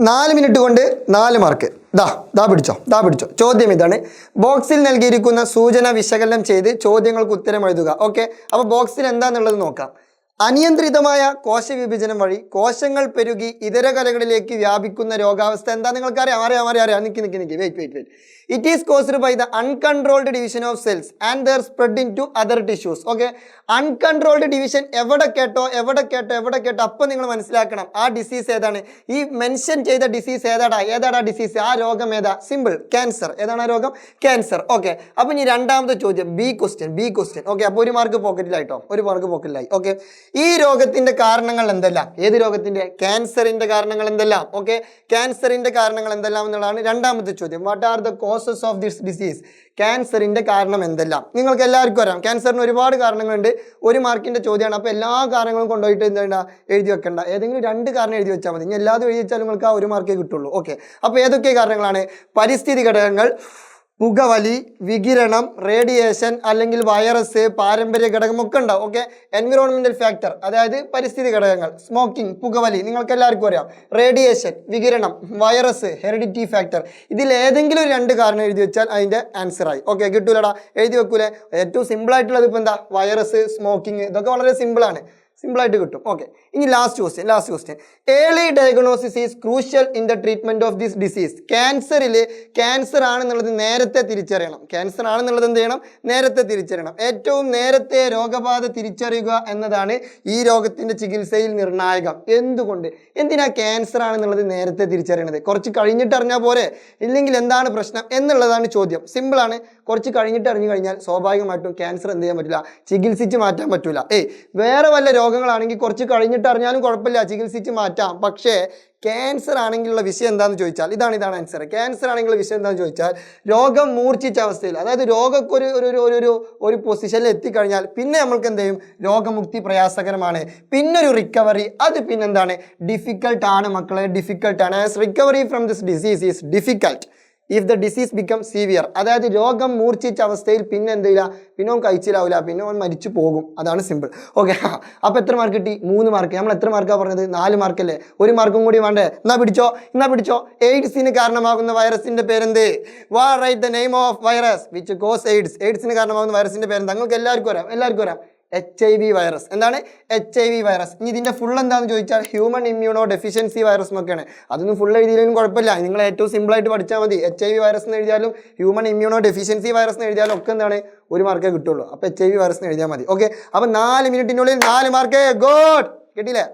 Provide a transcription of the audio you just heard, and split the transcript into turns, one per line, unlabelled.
നാല് മിനിറ്റ് കൊണ്ട് നാല് മാർക്ക് ദാ ദാ പിടിച്ചോ ദാ പിടിച്ചോ. ചോദ്യം ഇതാണ്. ബോക്സിൽ നൽകിയിരിക്കുന്ന സൂചന വിശകലനം ചെയ്ത് ചോദ്യങ്ങൾക്ക് ഉത്തരം എഴുതുക. ഓക്കെ അപ്പോൾ ബോക്സിൽ എന്താണെന്നുള്ളത് നോക്കാം. അനിയന്ത്രിതമായ കോശവിഭജനം വഴി കോശങ്ങൾ പെരുകി ഇതര കലകളിലേക്ക് വ്യാപിക്കുന്ന രോഗാവസ്ഥ എന്താ നിങ്ങൾക്ക് അറിയാം അറിയാം അറിയാം. അറിയാം നിൽക്കി നിൽക്കി നിൽക്കി wait wait wait it is caused by the uncontrolled division of cells and their spread into other tissues okay uncontrolled division എവിടെ കേട്ടോ എവിടെ കേട്ടോ എവിടെ കേട്ടോ? അപ്പം നിങ്ങൾ മനസ്സിലാക്കണം. ആ ഡിസീസ് ഏതാണ്? ഈ മെൻഷൻ ചെയ്ത ഡിസീസ് ഏതാടാ? ഏതാടാ ഡിസീസ് ആ രോഗം ഏതാ? സിമ്പിൾ ക്യാൻസർ ഏതാണ് ആ രോഗം? ക്യാൻസർ ഓക്കെ അപ്പം ഇനി രണ്ടാമത്തെ ചോദ്യം. B question B question okay അപ്പോൾ ഒരു മാർക്ക് പോക്കറ്റിലായിട്ടോ ഒരു മാർക്ക് പോക്കറ്റിലായി ഓക്കെ ഈ രോഗത്തിന്റെ കാരണങ്ങൾ എന്തെല്ലാം? ഏത് രോഗത്തിന്റെ? ക്യാൻസറിന്റെ കാരണങ്ങൾ എന്തെല്ലാം? ഓക്കെ ക്യാൻസറിന്റെ കാരണങ്ങൾ എന്തെല്ലാം എന്നുള്ളതാണ് രണ്ടാമത്തെ ചോദ്യം. What are the causes of this disease ക്യാൻസറിന്റെ കാരണം എന്തെല്ലാം? നിങ്ങൾക്ക് എല്ലാവർക്കും അറിയാം. ക്യാൻസറിന് ഒരുപാട് കാരണങ്ങളുണ്ട്. ഒരു മാർക്കിന്റെ ചോദ്യമാണ്. അപ്പോൾ എല്ലാ കാരണങ്ങളും കൊണ്ടുപോയിട്ട് എന്താ എഴുതി വെക്കണ്ട. ഏതെങ്കിലും രണ്ട് കാരണം എഴുതി വെച്ചാൽ മതി. ഇനി എല്ലാതും എഴുതി വെച്ചാൽ നിങ്ങൾക്ക് ആ ഒരു മാർക്കേ കിട്ടുള്ളൂ. ഓക്കെ അപ്പോൾ ഏതൊക്കെ കാരണങ്ങളാണ്? പരിസ്ഥിതി ഘടകങ്ങൾ പുകവലി വികിരണം റേഡിയേഷൻ അല്ലെങ്കിൽ വൈറസ് പാരമ്പര്യ ഘടകമൊക്കെ ഉണ്ടാവും. ഓക്കെ എൻവിറോൺമെന്റൽ ഫാക്ടർ അതായത് പരിസ്ഥിതി ഘടകങ്ങൾ സ്മോക്കിംഗ് പുകവലി നിങ്ങൾക്ക് എല്ലാവർക്കും അറിയാം. റേഡിയേഷൻ വികിരണം വൈറസ് ഹെറിഡിറ്റി ഫാക്ടർ ഇതിൽ ഏതെങ്കിലും രണ്ട് കാരണം എഴുതി വെച്ചാൽ അതിന്റെ ആൻസർ ആയി. ഓക്കെ കിട്ടൂലടാ. എഴുതി വെക്കൂലേ? ഏറ്റവും സിമ്പിളായിട്ടുള്ളത് ഇപ്പോൾ ഇപ്പൊ എന്താ? വൈറസ് സ്മോക്കിംഗ് ഇതൊക്കെ വളരെ സിമ്പിൾ ആയിട്ട് കിട്ടും. ഓക്കെ ഇനി last question last question early diagnosis is crucial in the treatment of this disease ക്യാൻസറിൽ cancer ആണെന്നുള്ളത് നേരത്തെ തിരിച്ചറിയണം. ക്യാൻസർ ആണെന്നുള്ളത് എന്ത് ചെയ്യണം? നേരത്തെ തിരിച്ചറിയണം. ഏറ്റവും നേരത്തെ രോഗബാധ തിരിച്ചറിയുക എന്നതാണ് ഈ രോഗത്തിന്റെ ചികിത്സയിൽ നിർണായകം. എന്തുകൊണ്ട്? എന്തിനാ ക്യാൻസർ ആണെന്നുള്ളത് നേരത്തെ തിരിച്ചറിയണത്? കുറച്ച് കഴിഞ്ഞിട്ട് അറിഞ്ഞാൽ പോരെ? ഇല്ലെങ്കിൽ എന്താണ് പ്രശ്നം എന്നുള്ളതാണ് ചോദ്യം. സിമ്പിളാണ് കുറച്ച് കഴിഞ്ഞിട്ട് അറിഞ്ഞു കഴിഞ്ഞാൽ സ്വാഭാവികമായിട്ടും ക്യാൻസർ എന്ത് ചെയ്യാൻ പറ്റില്ല? ചികിത്സിച്ച് മാറ്റാൻ പറ്റില്ല ഏയ് വേറെ വല്ല രോഗങ്ങളാണെങ്കിൽ കുറച്ച് കഴിഞ്ഞിട്ട് അറിഞ്ഞാലും കുഴപ്പമില്ല ചികിത്സിച്ച് മാറ്റാം. പക്ഷേ ക്യാൻസർ ആണെങ്കിലുള്ള വിഷയം എന്താണെന്ന് ചോദിച്ചാൽ ഇതാണ് ഇതാണ് ആൻസർ ക്യാൻസർ ആണെങ്കിലുള്ള വിഷയം എന്താണെന്ന് ചോദിച്ചാൽ രോഗം മൂർച്ഛിച്ച അവസ്ഥയിൽ അതായത് രോഗമൊക്കെ ഒരു ഒരു ഒരു ഒരു ഒരു പൊസിഷനിൽ എത്തിക്കഴിഞ്ഞാൽ പിന്നെ നമ്മൾക്ക് എന്ത് ചെയ്യും? രോഗമുക്തി പ്രയാസകരമാണ്. പിന്നെ ഒരു റിക്കവറി അത് പിന്നെന്താണ്? ഡിഫിക്കൽട്ടാണ് മക്കളെ ഡിഫിക്കൽട്ടാണ് ആണ്. Recovery from this disease is difficult if the disease become severe അതായത് രോഗം മൂർച്ഛിച്ച അവസ്ഥയിൽ പിന്നെ എന്ത് ചെയ്യില്ല? പിന്നെ അവൻ കഴിച്ചിലാവില്ല പിന്നെ അവൻ മരിച്ചു പോകും. അതാണ് സിമ്പിൾ ഓക്കെ അപ്പോൾ എത്ര മാർക്ക് കിട്ടി? മൂന്ന് മാർക്ക് നമ്മൾ എത്ര മാർക്കാണ് പറഞ്ഞത്? നാല് മാർക്കല്ലേ ഒരു മാർക്കും കൂടി വേണ്ടേ? എന്നാ പിടിച്ചോ? എന്നാ പിടിച്ചോ? എയ്ഡ്സിന് കാരണമാകുന്ന വൈറസിന്റെ പേരെന്ത്? വാ write the name of virus which cause AIDS എയ്ഡ്സിന് കാരണമാകുന്ന വൈറസിന്റെ പേരെന്ത്? നിങ്ങൾക്ക് എല്ലാവർക്കും വരാം എല്ലാവർക്കും അറിയാം. എച്ച് ഐ വി വൈറസ് എന്താണ്? എച്ച് ഐ വി വൈറസ് ഇനി ഇതിന്റെ ഫുൾ എന്താണെന്ന് ചോദിച്ചാൽ ഹ്യൂമൻ ഇമ്മ്യൂണോ ഡെഫിഷ്യൻസി വൈറസ് എന്നൊക്കെയാണ്. അതൊന്നും ഫുൾ എഴുതിയില്ലെങ്കിലും കുഴപ്പമില്ല. നിങ്ങൾ ഏറ്റവും സിമ്പിളായിട്ട് പഠിച്ചാൽ മതി. എച്ച് ഐ വി വൈറസ് എന്ന് എഴുതിയാലും ഹ്യൂമൻ ഇമ്മ്യൂണോ ഡെഫിഷ്യൻസി വൈറസ് എന്ന് എഴുതിയാലും ഒക്കെ എന്താണ്? ഒരു മാർക്കേ കിട്ടുള്ളൂ. അപ്പോൾ എച്ച് ഐ വി വൈറസ് എന്ന് എഴുതിയാൽ മതി. ഓക്കെ അപ്പോൾ നാല് മിനിറ്റിനുള്ളിൽ നാല് മാർക്കേ ഗോഡ് കിട്ടിയില്ലേ?